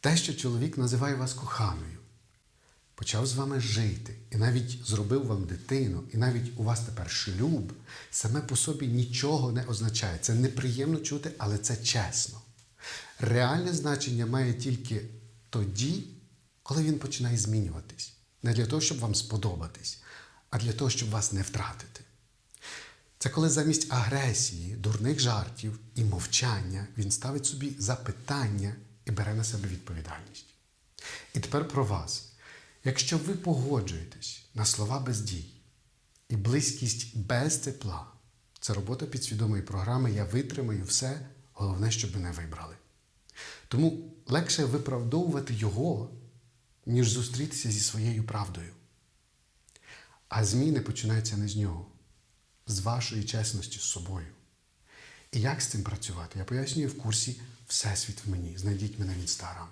Те, що чоловік називає вас коханою, почав з вами жити, і навіть зробив вам дитину, і навіть у вас тепер шлюб, саме по собі нічого не означає. Це неприємно чути, але це чесно. Реальне значення має тільки тоді, коли він починає змінюватись. Не для того, щоб вам сподобатись, а для того, щоб вас не втратити. Це коли замість агресії, дурних жартів і мовчання він ставить собі запитання і бере на себе відповідальність. І тепер про вас. Якщо ви погоджуєтесь на слова без дій і близькість без тепла, це робота підсвідомої програми Я витримаю все, головне, щоб мене вибрали. Тому легше виправдовувати його, ніж зустрітися зі своєю правдою. А зміни починаються не з нього, з вашої чесності з собою. І як з цим працювати? Я пояснюю в курсі Всесвіт в мені. Знайдіть мене в інстаграм.